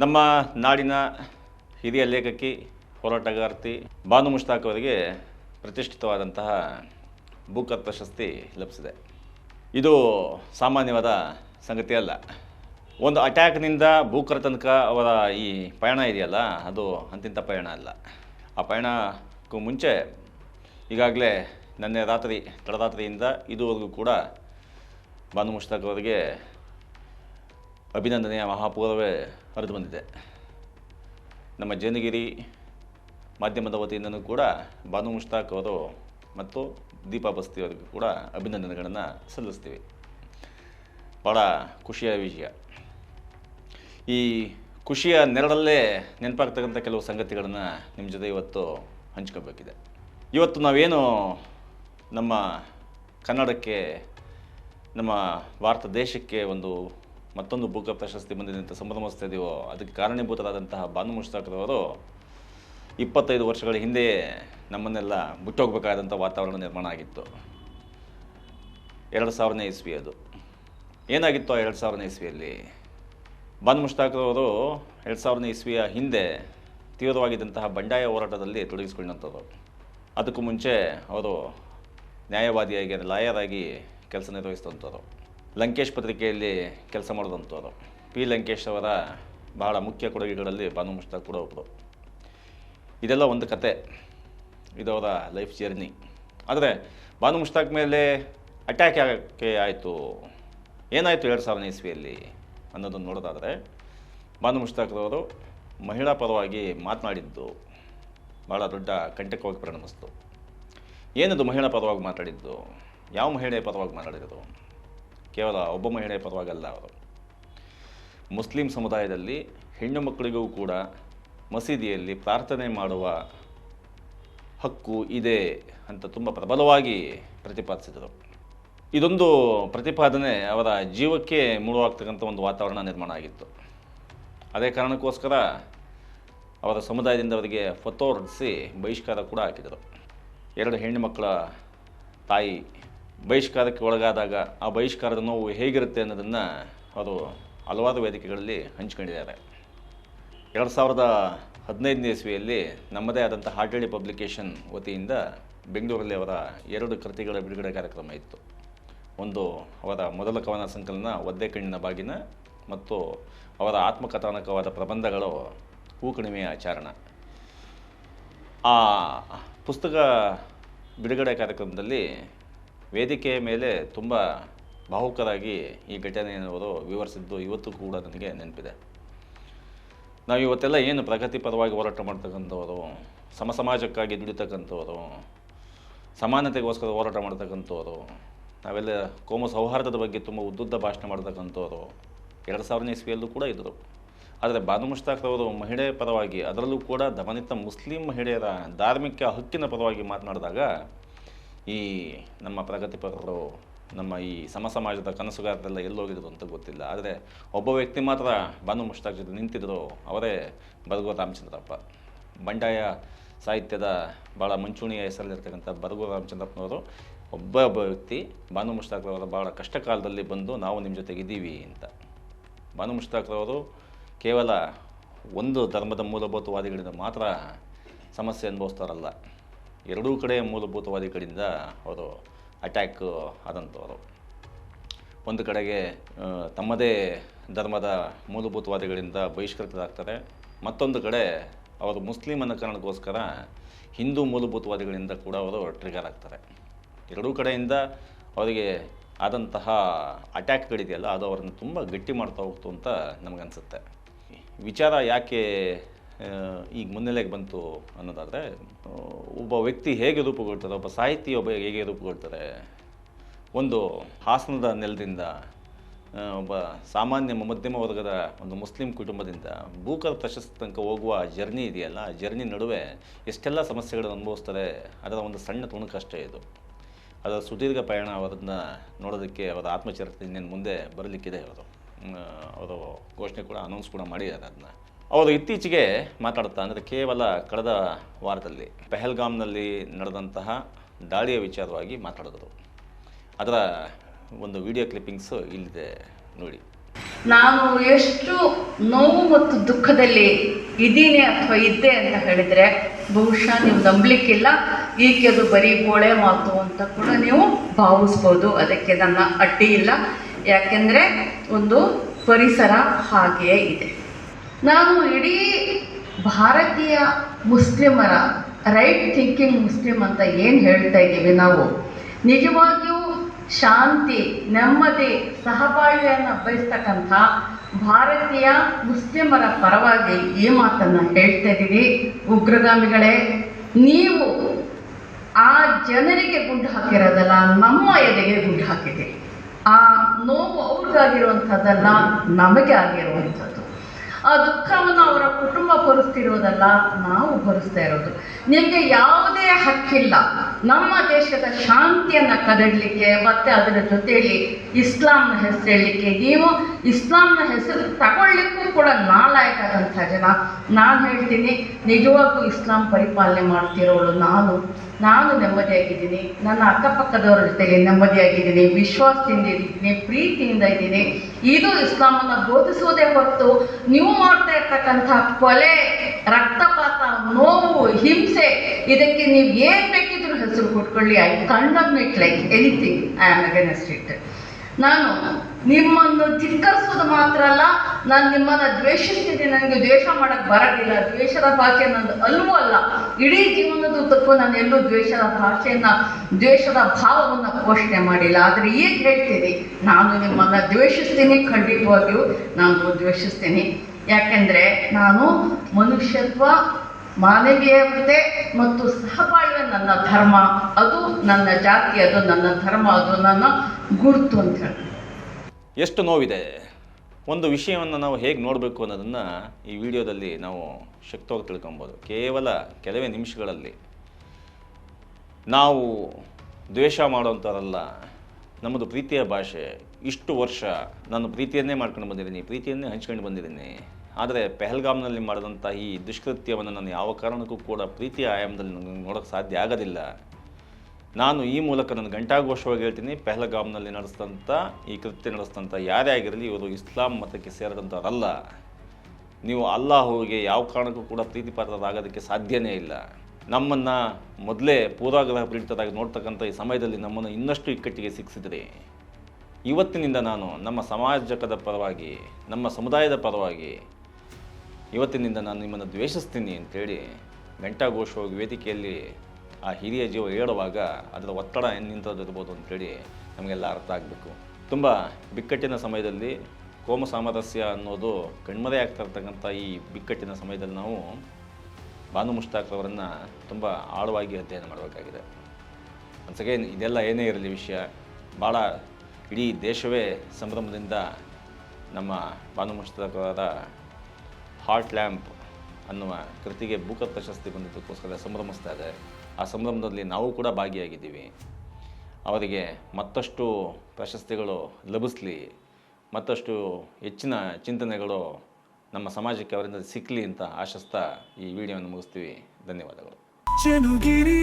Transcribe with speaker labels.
Speaker 1: ನಮ್ಮ ನಾಡಿನ ಹಿರಿಯ ಲೇಖಕಿ, ಹೋರಾಟಗಾರ್ತಿ ಬಾನು ಮುಷ್ತಾಕ್ ಅವರಿಗೆ ಪ್ರತಿಷ್ಠಿತವಾದಂತಹ ಭೂಕತ್ ಪ್ರಶಸ್ತಿ ಲಭಿಸಿದೆ. ಇದು ಸಾಮಾನ್ಯವಾದ ಸಂಗತಿ ಅಲ್ಲ. ಒಂದು ಅಟ್ಯಾಕ್ನಿಂದ ಭೂಕರ ತನಕ ಅವರ ಈ ಪಯಣ ಇದೆಯಲ್ಲ, ಅದು ಅಂತಿಂಥ ಪಯಣ ಅಲ್ಲ. ಆ ಪಯಣಕ್ಕೂ ಮುಂಚೆ ಈಗಾಗಲೇ ನಿನ್ನೆ ರಾತ್ರಿ ತಡರಾತ್ರಿಯಿಂದ ಇದುವರೆಗೂ ಕೂಡ ಬಾನು ಮುಷ್ತಾಕ್ ಅವರಿಗೆ ಅಭಿನಂದನೆಯ ಮಹಾಪೂರ್ವವೇ ಹರಿದು ಬಂದಿದೆ. ನಮ್ಮ ಜನಗಿರಿ ಮಾಧ್ಯಮದ ವತಿಯಿಂದನೂ ಕೂಡ ಬಾನು ಮುಷ್ತಾಕ್ ಅವರು ಮತ್ತು ದೀಪಾ ಬಸ್ತಿ ಅವರಿಗೂ ಕೂಡ ಅಭಿನಂದನೆಗಳನ್ನು ಸಲ್ಲಿಸ್ತೀವಿ. ಭಾಳ ಖುಷಿಯ ವಿಷಯ. ಈ ಖುಷಿಯ ನೆರಳಲ್ಲೇ ನೆನಪಾಗ್ತಕ್ಕಂಥ ಕೆಲವು ಸಂಗತಿಗಳನ್ನು ನಿಮ್ಮ ಜೊತೆ ಇವತ್ತು ಹಂಚ್ಕೋಬೇಕಿದೆ. ಇವತ್ತು ನಾವೇನು ನಮ್ಮ ಕನ್ನಡಕ್ಕೆ, ನಮ್ಮ ಭಾರತ ದೇಶಕ್ಕೆ ಒಂದು ಮತ್ತೊಂದು ಬುಕ್ ಪ್ರಶಸ್ತಿ ಬಂದಿದೆ ಅಂತ ಸಂಭ್ರಮಿಸ್ತಾ ಇದೀವೋ ಅದಕ್ಕೆ ಕಾರಣೀಭೂತರಾದಂತಹ ಬಾನು ಮುಷ್ತಾಕ್ರವರು ಇಪ್ಪತ್ತೈದು ವರ್ಷಗಳ ಹಿಂದೆ ನಮ್ಮನ್ನೆಲ್ಲ ಮುಟ್ಟೋಗ್ಬೇಕಾದಂಥ ವಾತಾವರಣ ನಿರ್ಮಾಣ ಆಗಿತ್ತು. ಎರಡು ಸಾವಿರನೇ ಇಸ್ವಿ ಅದು. ಏನಾಗಿತ್ತು ಆ ಎರಡು ಸಾವಿರನೇ ಇಸ್ವಿಯಲ್ಲಿ? ಬಾನು ಮುಷ್ತಾಕ್ರವರು ಎರಡು ಸಾವಿರನೇ ಇಸ್ವಿಯ ಹಿಂದೆ ತೀವ್ರವಾಗಿದ್ದಂತಹ ಬಂಡಾಯ ಹೋರಾಟದಲ್ಲಿ ತೊಡಗಿಸಿಕೊಂಡಂಥವ್ರು. ಅದಕ್ಕೂ ಮುಂಚೆ ಅವರು ನ್ಯಾಯವಾದಿಯಾಗಿ, ಲಾಯರ್ ಆಗಿ ಕೆಲಸ ನಿರ್ವಹಿಸಿದಂಥವ್ರು. ಲಂಕೇಶ್ ಪತ್ರಿಕೆಯಲ್ಲಿ ಕೆಲಸ ಮಾಡಿದಂಥವ್ರು ಪಿ. ಲಂಕೇಶ್ ಅವರ ಬಹಳ ಮುಖ್ಯ ಕೊಡುಗೆಗಳಲ್ಲಿ ಬಾನು ಮುಷ್ತಾಕ್ ಕೂಡ ಒಬ್ಬರು ಇದೆಲ್ಲ ಒಂದು ಕತೆ. ಇದು ಅವರ ಲೈಫ್ ಜರ್ನಿ. ಆದರೆ ಬಾನು ಮುಷ್ತಾಕ್ ಮೇಲೆ ಅಟ್ಯಾಕ್ ಆಗೋಕ್ಕೆ ಆಯಿತು. ಏನಾಯಿತು ಎರಡು ಸಾವಿರನೇ ಇಸ್ವಿಯಲ್ಲಿ ಅನ್ನೋದನ್ನು ನೋಡೋದಾದರೆ ಬಾನು ಮುಷ್ತಾಕ್ರವರು ಮಹಿಳಾ ಪರವಾಗಿ ಮಾತನಾಡಿದ್ದು ಭಾಳ ದೊಡ್ಡ ಕಂಟಕವಾಗಿ ಪರಿಣಮಿಸ್ತು. ಏನದು ಮಹಿಳಾ ಪರವಾಗಿ ಮಾತಾಡಿದ್ದು? ಯಾವ ಮಹಿಳೆಯ ಪರವಾಗಿ ಮಾತಾಡಿದರು ಕೇವಲ ಒಬ್ಬ ಮಹಿಳೆಯ ಪರವಾಗಲ್ಲ ಅವರು. ಮುಸ್ಲಿಂ ಸಮುದಾಯದಲ್ಲಿ ಹೆಣ್ಣು ಮಕ್ಕಳಿಗೂ ಕೂಡ ಮಸೀದಿಯಲ್ಲಿ ಪ್ರಾರ್ಥನೆ ಮಾಡುವ ಹಕ್ಕು ಇದೆ ಅಂತ ತುಂಬ ಪ್ರಬಲವಾಗಿ ಪ್ರತಿಪಾದಿಸಿದರು. ಇದೊಂದು ಪ್ರತಿಪಾದನೆ ಅವರ ಜೀವಕ್ಕೆ ಮೂಡುವಾಗ್ತಕ್ಕಂಥ ಒಂದು ವಾತಾವರಣ ನಿರ್ಮಾಣ ಆಗಿತ್ತು. ಅದೇ ಕಾರಣಕ್ಕೋಸ್ಕರ ಅವರ ಸಮುದಾಯದಿಂದ ಅವರಿಗೆ ಫತೋ ಹೊರಡಿಸಿ ಬಹಿಷ್ಕಾರ ಕೂಡ ಹಾಕಿದರು. ಎರಡು ಹೆಣ್ಣು ಮಕ್ಕಳ ತಾಯಿ ಬಹಿಷ್ಕಾರಕ್ಕೆ ಒಳಗಾದಾಗ ಆ ಬಹಿಷ್ಕಾರದ ನೋವು ಹೇಗಿರುತ್ತೆ ಅನ್ನೋದನ್ನು ಅವರು ಹಲವಾರು ವೇದಿಕೆಗಳಲ್ಲಿ ಹಂಚ್ಕೊಂಡಿದ್ದಾರೆ. ಎರಡು ಸಾವಿರದ ಹದಿನೈದನೇ ಇಸ್ವಿಯಲ್ಲಿ ನಮ್ಮದೇ ಆದಂಥ ಹಾಟಳ್ಳಿ ಪಬ್ಲಿಕೇಶನ್ ವತಿಯಿಂದ ಬೆಂಗಳೂರಲ್ಲಿ ಅವರ ಎರಡು ಕೃತಿಗಳ ಬಿಡುಗಡೆ ಕಾರ್ಯಕ್ರಮ ಇತ್ತು. ಒಂದು ಅವರ ಮೊದಲ ಕವನ ಸಂಕಲನ ಒದ್ದೆ ಕಣ್ಣಿನ ಬಾಗಿನ ಮತ್ತು ಅವರ ಆತ್ಮಕಥಾನಕವಾದ ಪ್ರಬಂಧಗಳು ಹೂಕಣಿಮೆಯ ಆಚರಣ. ಆ ಪುಸ್ತಕ ಬಿಡುಗಡೆ ಕಾರ್ಯಕ್ರಮದಲ್ಲಿ ವೇದಿಕೆಯ ಮೇಲೆ ತುಂಬ ಭಾವುಕರಾಗಿ ಈ ಘಟನೆಯನ್ನು ವಿವರಿಸಿದ್ದು ಇವತ್ತು ಕೂಡ ನನಗೆ ನೆನಪಿದೆ. ನಾವು ಇವತ್ತೆಲ್ಲ ಏನು ಪ್ರಗತಿ ಪರವಾಗಿ ಹೋರಾಟ ಮಾಡ್ತಕ್ಕಂಥವರು ಸಮ ಸಮಾಜಕ್ಕಾಗಿ ದುಡಿತಕ್ಕಂಥವರು, ಸಮಾನತೆಗೋಸ್ಕರ ಹೋರಾಟ ಮಾಡ್ತಕ್ಕಂಥವರು, ನಾವೆಲ್ಲ ಕೋಮು ಸೌಹಾರ್ದದ ಬಗ್ಗೆ ತುಂಬ ಉದ್ದುದ್ದ ಭಾಷಣ ಮಾಡ್ತಕ್ಕಂಥವರು ಎರಡು ಸಾವಿರನೇ ಇಸ್ವಿಯಲ್ಲೂ ಕೂಡ ಇದ್ದರು. ಆದರೆ ಬಾನು ಮುಷ್ತಾಕ್ರವರು ಮಹಿಳೆ ಪರವಾಗಿ ಅದರಲ್ಲೂ ಕೂಡ ದಮನಿತ ಮುಸ್ಲಿಂ ಮಹಿಳೆಯರ ಧಾರ್ಮಿಕ ಹಕ್ಕಿನ ಪರವಾಗಿ ಮಾತನಾಡಿದಾಗ ಈ ನಮ್ಮ ಪ್ರಗತಿಪರರು, ನಮ್ಮ ಈ ಸಮ ಸಮಾಜದ ಕನಸುಗಾರರೆಲ್ಲ ಎಲ್ಲೋಗಿದ್ರು ಅಂತ ಗೊತ್ತಿಲ್ಲ. ಆದರೆ ಒಬ್ಬ ವ್ಯಕ್ತಿ ಮಾತ್ರ ಬಾನು ಮುಷ್ತಾಕ್ ಜೊತೆ ನಿಂತಿದ್ರು, ಅವರೇ ಬರಗೂರು ರಾಮಚಂದ್ರಪ್ಪ. ಬಂಡಾಯ ಸಾಹಿತ್ಯದ ಭಾಳ ಮುಂಚೂಣಿಯ ಹೆಸರಲ್ಲಿರ್ತಕ್ಕಂಥ ಬರಗೂರು ರಾಮಚಂದ್ರಪ್ಪನವರು ಒಬ್ಬ ಒಬ್ಬ ವ್ಯಕ್ತಿ ಬಾನು ಮುಷ್ತಾಕ್ರವರ ಭಾಳ ಕಷ್ಟ ಕಾಲದಲ್ಲಿ ಬಂದು ನಾವು ನಿಮ್ಮ ಜೊತೆಗಿದ್ದೀವಿ ಅಂತ. ಬಾನು ಮುಷ್ತಾಕ್ರವರು ಕೇವಲ ಒಂದು ಧರ್ಮದ ಮೂಲಭೂತವಾದಿಗಳಿಂದ ಮಾತ್ರ ಸಮಸ್ಯೆ ಅನುಭವಿಸ್ತಾರಲ್ಲ. ಎರಡೂ ಕಡೆ ಮೂಲಭೂತವಾದಿಗಳಿಂದ ಅವರು ಅಟ್ಯಾಕ್ ಆದಂಥವರು ಒಂದು ಕಡೆಗೆ ತಮ್ಮದೇ ಧರ್ಮದ ಮೂಲಭೂತವಾದಿಗಳಿಂದ ಬಹಿಷ್ಕೃತರಾಗ್ತಾರೆ. ಮತ್ತೊಂದು ಕಡೆ ಅವರು ಮುಸ್ಲಿಮ್ ಅನ್ನೋ ಕಾರಣಕ್ಕೋಸ್ಕರ ಹಿಂದೂ ಮೂಲಭೂತವಾದಿಗಳಿಂದ ಕೂಡ ಅವರು ಟ್ರಿಗರ್ ಆಗ್ತಾರೆ. ಎರಡೂ ಕಡೆಯಿಂದ ಅವರಿಗೆ ಆದಂತಹ ಅಟ್ಯಾಕ್ಗಳಿದೆಯಲ್ಲ ಅದು ಅವರನ್ನು ತುಂಬ ಗಟ್ಟಿ ಮಾಡ್ತಾ ಹೋಗ್ತು ಅಂತ ನಮಗನ್ಸುತ್ತೆ. ವಿಚಾರ ಯಾಕೆ ಈಗ ಮುನ್ನೆಲೆಗೆ ಬಂತು ಅನ್ನೋದಾದರೆ ಒಬ್ಬ ವ್ಯಕ್ತಿ ಹೇಗೆ ರೂಪುಗೊಳ್ತಾರೆ, ಒಬ್ಬ ಸಾಹಿತಿ ಒಬ್ಬ ಹೇಗೆ ರೂಪುಗೊಳ್ತಾರೆ, ಒಂದು ಹಾಸನದ ನೆಲದಿಂದ ಒಬ್ಬ ಸಾಮಾನ್ಯ ಮಧ್ಯಮ ವರ್ಗದ ಒಂದು ಮುಸ್ಲಿಂ ಕುಟುಂಬದಿಂದ ಭೂಕರ್ ಪ್ರಶಸ್ತಿ ತನಕ ಹೋಗುವ ಜರ್ನಿ ಇದೆಯಲ್ಲ, ಆ ಜರ್ನಿ ನಡುವೆ ಎಷ್ಟೆಲ್ಲ ಸಮಸ್ಯೆಗಳನ್ನು ಅನುಭವಿಸ್ತಾರೆ, ಅದರ ಒಂದು ಸಣ್ಣ ತುಣುಕಷ್ಟೇ ಇದು. ಅದರ ಸುದೀರ್ಘ ಪಯಣ ಅವರನ್ನು ನೋಡೋದಕ್ಕೆ ಅವರ ಆತ್ಮಚರಿತ್ರೆ ಇನ್ನೇನು ಮುಂದೆ ಬರಲಿಕ್ಕಿದೆ, ಅವರು. ಅವರು ಘೋಷಣೆ ಕೂಡ ಅನೌನ್ಸ್ ಕೂಡ ಮಾಡಿದ್ದಾರೆ ಅದನ್ನ. ಅವರು ಇತ್ತೀಚೆಗೆ ಮಾತಾಡ್ತಾ ಅಂದರೆ ಕೇವಲ ಕಳೆದ ವಾರದಲ್ಲಿ ಪೆಹಲ್ಗಾಮ್ನಲ್ಲಿ ನಡೆದಂತಹ ದಾಳಿಯ ವಿಚಾರವಾಗಿ ಮಾತಾಡಿದರು. ಅದರ ಒಂದು ವಿಡಿಯೋ ಕ್ಲಿಪ್ಪಿಂಗ್ಸು ಇಲ್ಲಿದೆ ನೋಡಿ.
Speaker 2: ನಾನು ಎಷ್ಟು ನೋವು ಮತ್ತು ದುಃಖದಲ್ಲಿ ಇದ್ದೀನಿ ಅಥವಾ ಇದ್ದೆ ಅಂತ ಹೇಳಿದರೆ ಬಹುಶಃ ನೀವು ನಂಬಲಿಕ್ಕಿಲ್ಲ. ಈಕೆದು ಬರೀ ಕೋಳೆ ಮಾತು ಅಂತ ಕೂಡ ನೀವು ಭಾವಿಸ್ಬೋದು. ಅದಕ್ಕೆ ನನ್ನ ಅಡ್ಡಿ ಇಲ್ಲ. ಯಾಕೆಂದರೆ ಒಂದು ಪರಿಸರ ಹಾಗೆಯೇ ಇದೆ. ನಾನು ಇಡೀ ಭಾರತೀಯ ಮುಸ್ಲಿಮರ ರೈಟ್ ಥಿಂಕಿಂಗ್ ಮುಸ್ಲಿಂ ಅಂತ ಏನು ಹೇಳ್ತಾ ಇದ್ದೀವಿ ನಾವು? ನಿಜವಾಗಿಯೂ ಶಾಂತಿ, ನೆಮ್ಮದಿ, ಸಹಬಾಳ್ವೆಯನ್ನು ಬಯಸ್ತಕ್ಕಂಥ ಭಾರತೀಯ ಮುಸ್ಲಿಮರ ಪರವಾಗಿ ಈ ಮಾತನ್ನು ಹೇಳ್ತಾ ಇದ್ದೀವಿ. ಉಗ್ರಗಾಮಿಗಳೇ, ನೀವು ಆ ಜನರಿಗೆ ಗುಂಡು ಹಾಕಿರೋದಲ್ಲ, ನಮ್ಮ ಎದೆಗೆ ಗುಂಡು ಹಾಕಿದೆ ಆ ನೋವು ಅವ್ರಿಗಾಗಿರುವಂಥದ್ದಲ್ಲ, ನಮಗೆ ಆಗಿರುವಂಥದ್ದು. ಆ ದುಃಖವನ್ನು ಅವರ ಕುಟುಂಬ ಭರಿಸ್ತಿರೋದಲ್ಲ ನಾವು ಭರಿಸ್ತಾ ಇರೋದು. ನಿಮಗೆ ಯಾವುದೇ ಹಕ್ಕಿಲ್ಲ. ನಮ್ಮ ದೇಶದ ಶಾಂತಿಯನ್ನು ಕದಡಲಿಕ್ಕೆ ಮತ್ತು ಅದರ ಜೊತೆಯಲ್ಲಿ ಇಸ್ಲಾಂನ ಹೆಸರು ಹೇಳಲಿಕ್ಕೆ ನೀವು ಇಸ್ಲಾಂನ ಹೆಸರು ತಗೊಳ್ಳಿಕ್ಕೂ ಕೂಡ ನಾಲಾಯಕಾದಂಥ ಜನ. ನಾನು ಹೇಳ್ತೀನಿ ನಿಜವಾಗೂ ಇಸ್ಲಾಂ ಪರಿಪಾಲನೆ ಮಾಡ್ತಿರೋಳು ನಾನು. ನಾನು ನೆಮ್ಮದಿಯಾಗಿದ್ದೀನಿ. ನನ್ನ ಅಕ್ಕಪಕ್ಕದವರ ಜೊತೆಗೆ ನೆಮ್ಮದಿಯಾಗಿದ್ದೀನಿ. ವಿಶ್ವಾಸದಿಂದ ಇದ್ದೀನಿ, ಪ್ರೀತಿಯಿಂದ ಇದ್ದೀನಿ. ಇದು ಇಸ್ಲಾಮನ್ನು ಬೋಧಿಸುವುದೇ ಹೊರತು ನೀವು ಮಾಡ್ತಾ ಇರ್ತಕ್ಕಂಥ ಕೊಲೆ, ರಕ್ತಪಾತ, ನೋವು, ಹಿಂಸೆ, ಇದಕ್ಕೆ ನೀವು ಏನು ಬೇಕಿದ್ರೂ ಹೆಸರು ಕೊಟ್ಕೊಳ್ಳಿ. I condemn it like anything I am against it ನಾನು ನಿಮ್ಮನ್ನು ಧಿಕ್ಕರಿಸೋದು ಮಾತ್ರ ಅಲ್ಲ, ನಾನು ನಿಮ್ಮನ್ನು ದ್ವೇಷಿಸ್ತೀನಿ ನನಗೆ ದ್ವೇಷ ಮಾಡೋಕೆ ಬರೋದಿಲ್ಲ. ದ್ವೇಷದ ಭಾಷೆ ನಂದು ಅಲ್ವೂ ಅಲ್ಲ. ಇಡೀ ಜೀವನದ ಉದ್ದಕ್ಕೂ ನಾನು ಎಲ್ಲೂ ದ್ವೇಷದ ಭಾಷೆಯನ್ನು, ದ್ವೇಷದ ಭಾವವನ್ನು ಪೋಷಣೆ ಮಾಡಿಲ್ಲ. ಆದರೆ ಈಗ ಹೇಳ್ತೀನಿ, ನಾನು ನಿಮ್ಮನ್ನು ದ್ವೇಷಿಸ್ತೀನಿ ಖಂಡಿತವಾಗಿಯೂ. ನಾನು ದ್ವೇಷಿಸ್ತೀನಿ. ಯಾಕೆಂದರೆ ನಾನು ಮನುಷ್ಯತ್ವ ಮಾನವೀಯತೆ ಮತ್ತು ಸಹಬಾಳ್ವೆ ನನ್ನ ಧರ್ಮ. ಅದು ನನ್ನ ಜಾತಿ, ಅದು ನನ್ನ ಧರ್ಮ, ಅದು ನನ್ನ ಗುರುತು ಅಂತ ಹೇಳಿ
Speaker 1: ಎಷ್ಟು ನೋವಿದೆ? ಒಂದು ವಿಷಯವನ್ನು ನಾವು ಹೇಗೆ ನೋಡಬೇಕು ಅನ್ನೋದನ್ನು ಈ ವಿಡಿಯೋದಲ್ಲಿ ನಾವು ಶಕ್ತವಾಗಿ ತಿಳ್ಕೊಬೋದು. ಕೇವಲ ಕೆಲವೇ ನಿಮಿಷಗಳಲ್ಲಿ ನಾವು ದ್ವೇಷ ಮಾಡೋಂಥವರಲ್ಲ ನಮ್ಮದು ಪ್ರೀತಿಯ ಭಾಷೆ. ಇಷ್ಟು ವರ್ಷ ನಾನು ಪ್ರೀತಿಯನ್ನೇ ಮಾಡ್ಕೊಂಡು ಬಂದಿದ್ದೀನಿ, ಪ್ರೀತಿಯನ್ನೇ ಹಂಚ್ಕೊಂಡು ಬಂದಿದ್ದೀನಿ. ಆದರೆ ಪೆಹಲ್ಗಾಮ್ನಲ್ಲಿ ಮಾಡಿದಂಥ ಈ ದುಷ್ಕೃತ್ಯವನ್ನು ನಾನು ಯಾವ ಕಾರಣಕ್ಕೂ ಕೂಡ ಪ್ರೀತಿಯ ಆಯಾಮದಲ್ಲಿ ನನಗೆ ನೋಡೋಕ್ಕೆ ಸಾಧ್ಯ ಆಗೋದಿಲ್ಲ. ನಾನು ಈ ಮೂಲಕ ನನ್ನ ಗಂಟಾಘೋಷವಾಗಿ ಹೇಳ್ತೀನಿ, ಪೆಹಲ್ಗಾಮ್ನಲ್ಲಿ ನಡೆಸಿದಂಥ ಈ ಕೃತ್ಯ ನಡೆಸಿದಂಥ ಯಾರೇ ಆಗಿರಲಿ, ಇವರು ಇಸ್ಲಾಂ ಮತಕ್ಕೆ ಸೇರಿದಂಥವರಲ್ಲ. ನೀವು ಅಲ್ಲಾಹುವಿಗೆ ಯಾವ ಕಾರಣಕ್ಕೂ ಕೂಡ ಪ್ರೀತಿಪಾತ್ರರಾಗೋದಕ್ಕೆ ಸಾಧ್ಯನೇ ಇಲ್ಲ. ನಮ್ಮನ್ನು ಮೊದಲೇ ಪೂರ್ವಾಗ್ರಹ ಪೀಡಿತರಾಗಿ ನೋಡ್ತಕ್ಕಂಥ ಈ ಸಮಯದಲ್ಲಿ ನಮ್ಮನ್ನು ಇನ್ನಷ್ಟು ಇಕ್ಕಟ್ಟಿಗೆ ಸಿಕ್ಕಿಸಿದ್ರಿ. ಇವತ್ತಿನಿಂದ ನಾನು ನಮ್ಮ ಸಮಾಜಕದ ಪರವಾಗಿ, ನಮ್ಮ ಸಮುದಾಯದ ಪರವಾಗಿ ಇವತ್ತಿನಿಂದ ನಾನು ನಿಮ್ಮನ್ನು ದ್ವೇಷಿಸ್ತೀನಿ ಅಂತೇಳಿ ಹೋಗಿ ವೇದಿಕೆಯಲ್ಲಿ ಆ ಹಿರಿಯ ಜೀವ ಹೇಳುವಾಗ ಅದರ ಒತ್ತಡ ನಿಂತದಿರ್ಬೋದು ಅಂತೇಳಿ ನಮಗೆಲ್ಲ ಅರ್ಥ ಆಗಬೇಕು. ತುಂಬ ಬಿಕ್ಕಟ್ಟಿನ ಸಮಯದಲ್ಲಿ ಕೋಮ ಸಾಮರಸ್ಯ ಅನ್ನೋದು ಕಣ್ಮರೆ ಆಗ್ತಾ ಇರ್ತಕ್ಕಂಥ ಈ ಬಿಕ್ಕಟ್ಟಿನ ಸಮಯದಲ್ಲಿ ನಾವು ಬಾನು ಮುಷ್ತಾಕ್ರವರನ್ನು ತುಂಬ ಆಳವಾಗಿ ಅಧ್ಯಯನ ಮಾಡಬೇಕಾಗಿದೆ. ಅಗೇನ್ ಇದೆಲ್ಲ ಏನೇ ಇರಲಿ ವಿಷಯ, ಭಾಳ ಇಡೀ ದೇಶವೇ ಸಂಭ್ರಮದಿಂದ ನಮ್ಮ ಬಾನು ಮುಷ್ತಾಕ್ ಅವರ ಹಾರ್ಟ್ ಲ್ಯಾಂಪ್ ಅನ್ನುವ ಕೃತಿಗೆ ಬೂಕರ್ ಪ್ರಶಸ್ತಿ ಬಂದಿದ್ದಕ್ಕೋಸ್ಕರ ಸಂಭ್ರಮಿಸ್ತಾ ಇದೆ. ಆ ಸಂಭ್ರಮದಲ್ಲಿ ನಾವು ಕೂಡ ಭಾಗಿಯಾಗಿದ್ದೀವಿ. ಅವರಿಗೆ ಮತ್ತಷ್ಟು ಪ್ರಶಸ್ತಿಗಳು ಲಭಿಸಲಿ, ಮತ್ತಷ್ಟು ಹೆಚ್ಚಿನ ಚಿಂತನೆಗಳು ನಮ್ಮ ಸಮಾಜಕ್ಕೆ ಅವರಿಂದ ಸಿಕ್ಕಲಿ ಅಂತ ಆಶಿಸ್ತಾ ಈ ವಿಡಿಯೋವನ್ನು ಮುಗಿಸ್ತೀವಿ. ಧನ್ಯವಾದಗಳು.
Speaker 3: ಚೆನುಗಿರಿ